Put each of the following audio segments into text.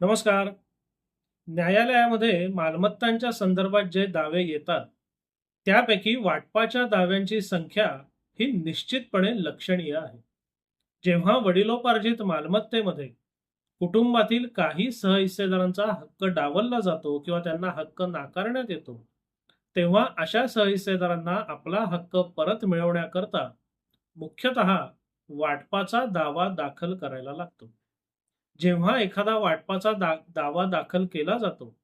नमस्कार. न्यायालयामध्ये मालमत्तांच्या संदर्भात जे दावे येतात, त्यापैकी वाटपाच्या दाव्यांची संख्या ही निश्चितपणे लक्षणीय आहे. जेव्हा वडिलोपार्जित मालमत्तेमध्ये कुटुंबातील काही सहहिस्सेदारांचा हक्क डावलला जातो किंवा त्यांना हक्क नाकारण्यात येतो, तेव्हा अशा सहहिस्सेदारांना आपला हक्क परत मिळवण्याकरता मुख्यतः वाटपाचा दावा दाखल करायला लागतो. जेव्हा एखादा वाटपाचा दा दावा दाखल केला जातो,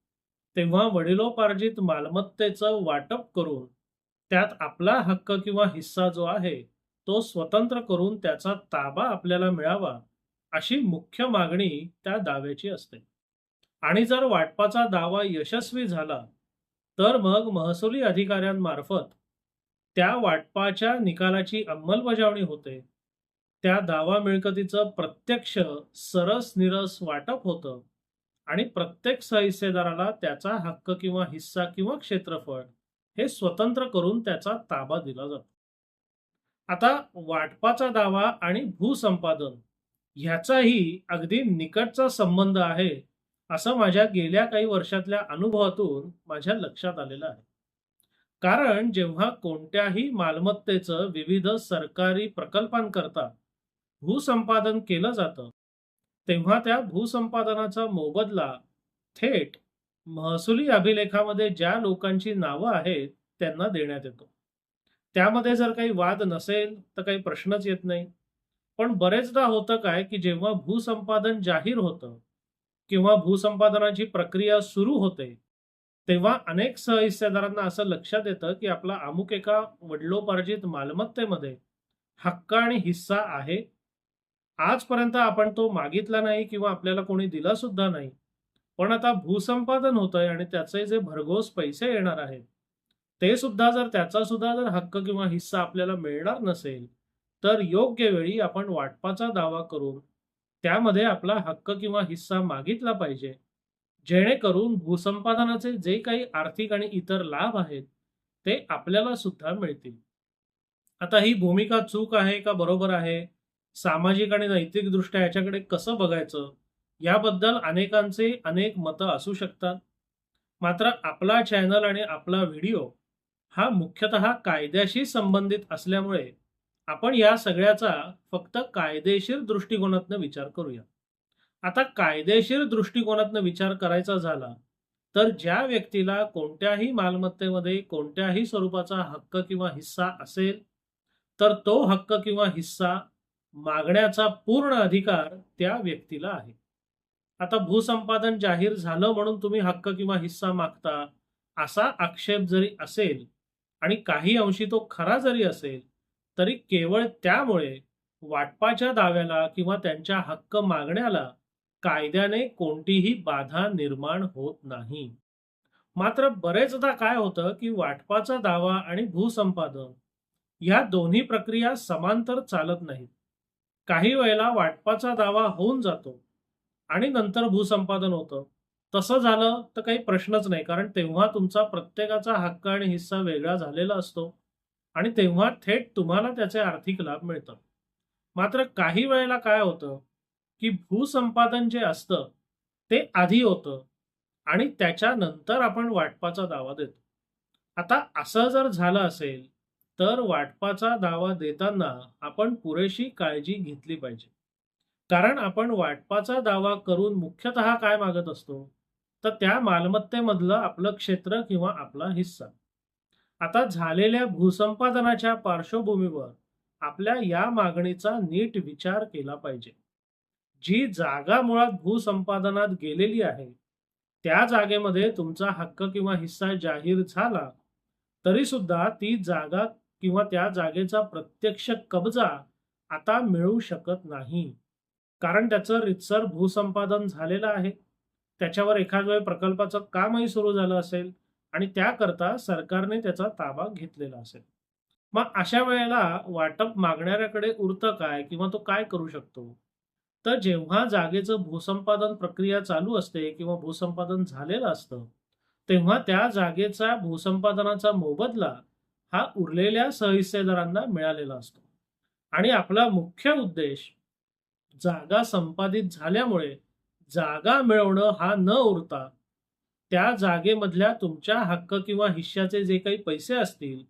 तेव्हा वडिलोपार्जित मालमत्तेचं वाटप करून त्यात आपला हक्क किंवा हिस्सा जो आहे, तो स्वतंत्र करून त्याचा ताबा आपल्याला मिळावा, अशी मुख्य मागणी त्या दाव्याची असते. आणि जर वाटपाचा दावा यशस्वी झाला, तर मग महसुली अधिकाऱ्यांमार्फत त्या वाटपाच्या निकालाची अंमलबजावणी होते. त्या दावा मिळकतीचं प्रत्यक्ष सरस-निरस वाटप होतं आणि प्रत्येक सहहिस्सेदाराला त्याचा हक्क किंवा हिस्सा किंवा क्षेत्रफळ हे स्वतंत्र करून त्याचा ताबा दिला जातो. आता वाटपाचा दावा आणि भूसंपादन ह्याचाही अगदी निकटचा संबंध आहे, असं माझ्या गेल्या काही वर्षातल्या अनुभवातून माझ्या लक्षात आलेलं आहे. कारण जेव्हा कोणत्याही मालमत्तेचं विविध सरकारी प्रकल्पांकरता भूसंपादन केलं जातं, तेव्हा त्या भूसंपादनाचा मोबदला थेट महसुली अभिलेखामध्ये ज्या लोकांची नावं आहेत, त्यांना देण्यात येतो. त्यामध्ये जर काही वाद नसेल, तर काही प्रश्नच येत नाही. पण बरेचदा होतं काय, की जेव्हा भूसंपादन जाहीर होतं किंवा भूसंपादनाची प्रक्रिया सुरू होते, तेव्हा अनेक सहहिस्सेदारांना असं लक्षात येतं, की आपला अमुक एका वडिलोपार्जित मालमत्तेमध्ये हक्क आणि हिस्सा आहे. आजपर्यंत आपण तो मागितला नाही किंवा आपल्याला कोणी दिला सुद्धा नाही. पण आता भूसंपादन होतंय आणि त्याचे जे भरघोस पैसे येणार आहेत, ते सुद्धा जर त्याचा सुद्धा जर हक्क किंवा हिस्सा आपल्याला मिळणार नसेल, तर योग्य वेळी आपण वाटपाचा दावा करून त्यामध्ये आपला हक्क किंवा हिस्सा मागितला पाहिजे. जेणेकरून भूसंपादनाचे जे काही आर्थिक आणि इतर लाभ आहेत, ते आपल्याला सुद्धा मिळतील. आता ही भूमिका चूक आहे का बरोबर आहे? सामाजिक आणि नैतिकदृष्ट्या याच्याकडे कसं बघायचं? याबद्दल अनेकांचे अनेक मतं असू शकतात. मात्र आपला चॅनल आणि आपला व्हिडिओ हा मुख्यतः कायद्याशी संबंधित असल्यामुळे आपण या सगळ्याचा फक्त कायदेशीर दृष्टिकोनातनं विचार करूया. आता कायदेशीर दृष्टिकोनातनं विचार करायचा झाला, तर ज्या व्यक्तीला कोणत्याही मालमत्तेमध्ये कोणत्याही स्वरूपाचा हक्क किंवा हिस्सा असेल, तर तो हक्क किंवा हिस्सा मागण्याचा पूर्ण अधिकार त्या व्यक्तीला आहे. आता भूसंपादन जाहीर झालं म्हणून तुम्ही हक्क किंवा हिस्सा मागता, असा आक्षेप जरी असेल आणि काही अंशी तो खरा जरी असेल, तरी केवळ त्यामुळे वाटपाच्या दाव्याला किंवा त्यांच्या हक्क मागण्याला कायद्याने कोणतीही बाधा निर्माण होत नाही. मात्र बरेचदा काय होतं, की वाटपाचा दावा आणि भूसंपादन ह्या दोन्ही प्रक्रिया समांतर चालत नाहीत. काही वेळेला वाटपाचा दावा होऊन जातो आणि नंतर भूसंपादन होतं. तसं झालं तर काही प्रश्नच नाही. कारण तेव्हा तुमचा प्रत्येकाचा हक्क आणि हिस्सा वेगळा झालेला असतो आणि तेव्हा थेट तुम्हाला त्याचे आर्थिक लाभ मिळतात. मात्र काही वेळेला काय होतं, की भूसंपादन जे असतं, ते आधी होतं आणि त्याच्यानंतर आपण वाटपाचा दावा देतो. आता असं जर झालं असेल, तर वाटपाचा दावा देताना आपण पुरेशी काळजी घेतली पाहिजे. कारण आपण वाटपाचा दावा करून मुख्यतः काय मागत असतो, तर त्या मालमत्तेमधलं आपलं क्षेत्र किंवा आपला हिस्सा. आता झालेल्या भूसंपादनाच्या पार्श्वभूमीवर आपल्या या मागणीचा नीट विचार केला पाहिजे. जी जागा मुळात भूसंपादनात गेलेली आहे, त्या जागेमध्ये तुमचा हक्क किंवा हिस्सा जाहीर झाला, तरी सुद्धा ती जागा किंवा त्या जागेचा प्रत्यक्ष कब्जा आता मिळू शकत नाही. कारण त्याचं रीतसर भूसंपादन झालेलं आहे. त्याच्यावर एखाद्या वेळ प्रकल्पाचं कामही सुरू झालं असेल आणि त्याकरता सरकारने त्याचा ताबा घेतलेला असेल. मग अशा वेळेला वाटप मागणाऱ्याकडे उरतं काय किंवा तो काय करू शकतो? तर जेव्हा जागेचं भूसंपादन प्रक्रिया चालू असते किंवा भूसंपादन झालेलं असतं, तेव्हा त्या जागेचा भूसंपादनाचा मोबदला हा उरलेल्या सहहिस्सेदारांना मिळालेला असतो. आणि आपला मुख्य उद्देश जागा संपादित झाल्यामुळे जागा मिळवणं हा न उरता त्या जागेमधल्या तुमच्या हक्क किंवा हिश्श्याचे जे काही पैसे असतील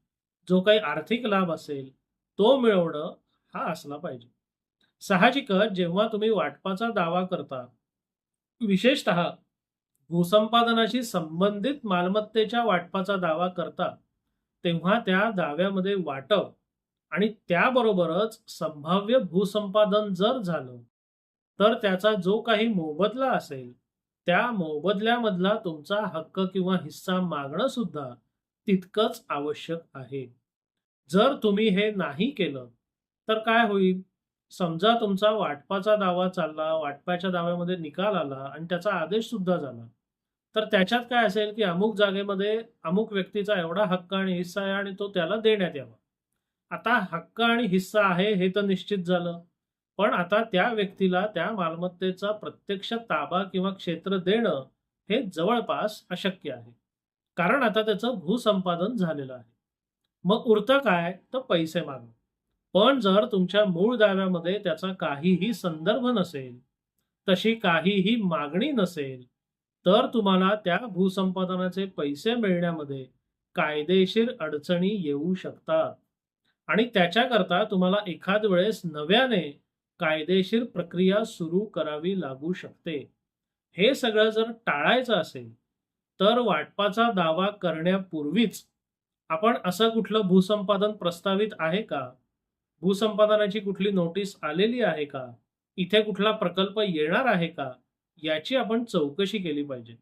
जो काही आर्थिक लाभ असेल तो मिळवणं हा असला पाहिजे साहजिकच जेव्हा तुम्ही वाटपाचा दावा करता विशेषतः भूसंपादनाशी संबंधित मालमत्तेच्या वाटपाचा दावा करता तेव्हा त्या दाव्यामध्ये वाटप आणि त्याबरोबरच संभाव्य भूसंपादन जर झालं तर त्याचा जो काही मोबदला असेल त्या मोबदल्यामधला तुमचा हक्क किंवा हिस्सा मागणं सुद्धा तितकंच आवश्यक आहे. जर तुम्ही हे नाही केलं तर काय होईल? समजा तुमचा वाटपाचा दावा चालला वाटपाच्या दाव्यामध्ये निकाल आला आणि त्याचा आदेश सुद्धा झाला. तर त्याच्यात काय असेल की अमुक जागेमध्ये अमुक व्यक्तीचा एवढा हक्क आणि हिस्सा आहे आणि तो त्याला देण्यात यावा. आता हक्क आणि हिस्सा आहे हे तर निश्चित झालं. पण आता त्या व्यक्तीला त्या मालमत्तेचा प्रत्यक्ष ताबा किंवा क्षेत्र देणं हे जवळपास अशक्य आहे. कारण आता त्याचं भूसंपादन झालेलं आहे. मग उरतं काय? तर पैसे मागणं. पण जर तुमच्या मूळ दाव्यामध्ये त्याचा काहीही संदर्भ नसेल तशी काहीही मागणी नसेल तर तुम्हाला त्या भूसंपादनाचे पैसे मिळण्यामध्ये कायदेशीर अडचणी येऊ शकतात. आणि त्याच्याकरता तुम्हाला एखाद वेळेस नव्याने कायदेशीर प्रक्रिया सुरू करावी लागू शकते. हे सगळं जर टाळायचं असेल तर वाटपाचा दावा करण्यापूर्वीच आपण असं कुठलं भूसंपादन प्रस्तावित आहे का? भूसंपादनाची कुठली नोटीस आलेली आहे का? इथे कुठला प्रकल्प येणार आहे का? याची आपण चौकशी केली पाहिजे.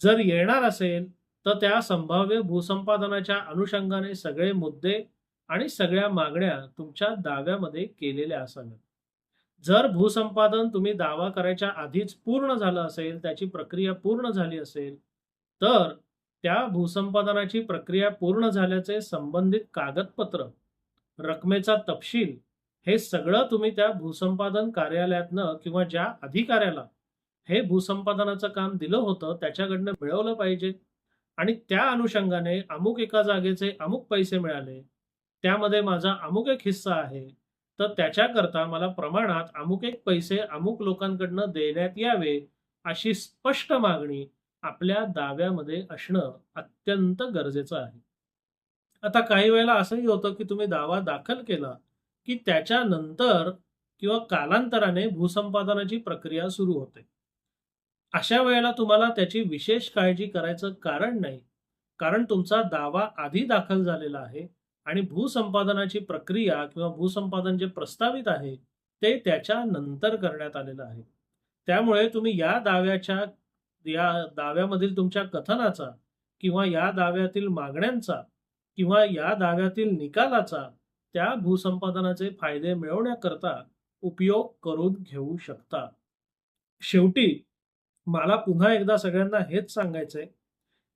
जर येणार असेल तर त्या संभाव्य भूसंपादनाच्या अनुषंगाने सगळे मुद्दे आणि सगळ्या मागण्या तुमच्या दाव्यामध्ये केलेल्या असाव्यात. जर भूसंपादन तुम्ही दावा करायच्या आधीच पूर्ण झालं असेल त्याची प्रक्रिया पूर्ण झाली असेल तर त्या भूसंपादनाची प्रक्रिया पूर्ण झाल्याचे संबंधित कागदपत्र रकमेचा तपशील हे सगळं तुम्ही त्या भूसंपादन कार्यालयातनं किंवा ज्या अधिकाऱ्याला हे भूसंपादनाचं काम दिलं होतं त्याच्याकडनं मिळवलं पाहिजे. आणि त्या अनुषंगाने अमुक एका जागेचे अमुक पैसे मिळाले. त्यामध्ये माझा अमुक एक हिस्सा आहे. तर त्याच्याकरता मला प्रमाणात अमुक एक पैसे अमुक लोकांकडनं देण्यात यावे अशी स्पष्ट मागणी आपल्या दाव्यामध्ये असणं अत्यंत गरजेचं आहे. आता काही वेळेला असंही होतं की तुम्ही दावा दाखल केला की त्याच्यानंतर किंवा कालांतराने भूसंपादनाची प्रक्रिया सुरू होते. अशा वेळेला तुम्हाला त्याची विशेष काळजी करायचं कारण नाही. कारण तुमचा दावा आधी दाखल झालेला आहे आणि भूसंपादनाची प्रक्रिया किंवा भूसंपादन जे प्रस्तावित आहे ते त्याच्या नंतर करण्यात आलेलं आहे. त्यामुळे तुम्ही या दाव्याच्या या दाव्यामधील तुमच्या कथनाचा किंवा या दाव्यातील मागण्यांचा किंवा या दाव्यातील निकालाचा त्या भूसंपादनाचे फायदे मिळवण्याकरता उपयोग करून घेऊ शकता. शेवटी मला पुन्हा एकदा सगळ्यांना हेच सांगायचंय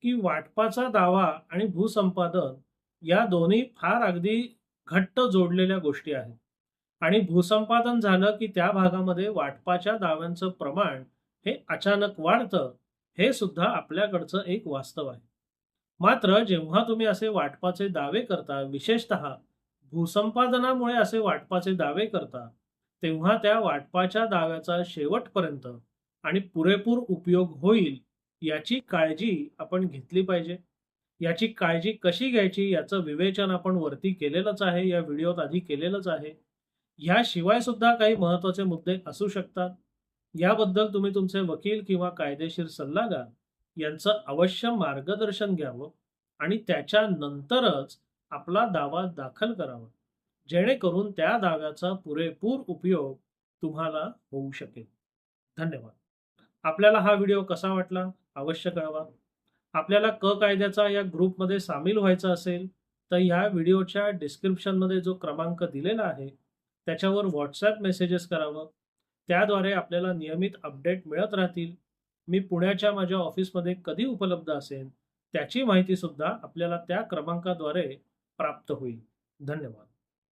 की वाटपाचा दावा आणि भूसंपादन या दोन्ही फार अगदी घट्ट जोडलेल्या गोष्टी आहेत. आणि भूसंपादन झालं की त्या भागामध्ये वाटपाच्या दाव्यांचं प्रमाण हे अचानक वाढतं हे सुद्धा आपल्याकडचं एक वास्तव आहे. मात्र जेव्हा तुम्ही असे वाटपाचे दावे करता विशेषतः भूसंपादनामुळे असे वाटपाचे दावे करता तेव्हा त्या वाटपाच्या दाव्याचा शेवटपर्यंत आणि पुरेपूर उपयोग होईल याची काळजी आपण घेतली पाहिजे. याची काळजी कशी घ्यायची याचं विवेचन आपण वरती केलेलंच आहे या व्हिडिओत आधी केलेलंच आहे. ह्याशिवाय सुद्धा काही महत्त्वाचे मुद्दे असू शकतात. याबद्दल तुम्ही तुमचे वकील किंवा कायदेशीर सल्लागार यांचं अवश्य मार्गदर्शन घ्यावं आणि त्याच्यानंतरच आपला दावा दाखल करावा. जेणेकरून त्या दाव्याचा पुरेपूर उपयोग तुम्हाला होऊ शकेल. धन्यवाद. आपल्याला हा व्हिडिओ कसा वाटला अवश्य कळवा. आपल्याला क कायद्याचा या ग्रुपमध्ये सामील व्हायचं असेल तर ह्या व्हिडिओच्या डिस्क्रिप्शनमध्ये जो क्रमांक दिलेला आहे त्याच्यावर व्हॉट्सॲप मेसेजेस करावं. त्याद्वारे आपल्याला नियमित अपडेट मिळत राहतील. मी पुण्याच्या माझ्या ऑफिसमध्ये कधी उपलब्ध असेल त्याची माहितीसुद्धा आपल्याला त्या क्रमांकाद्वारे प्राप्त होईल. धन्यवाद.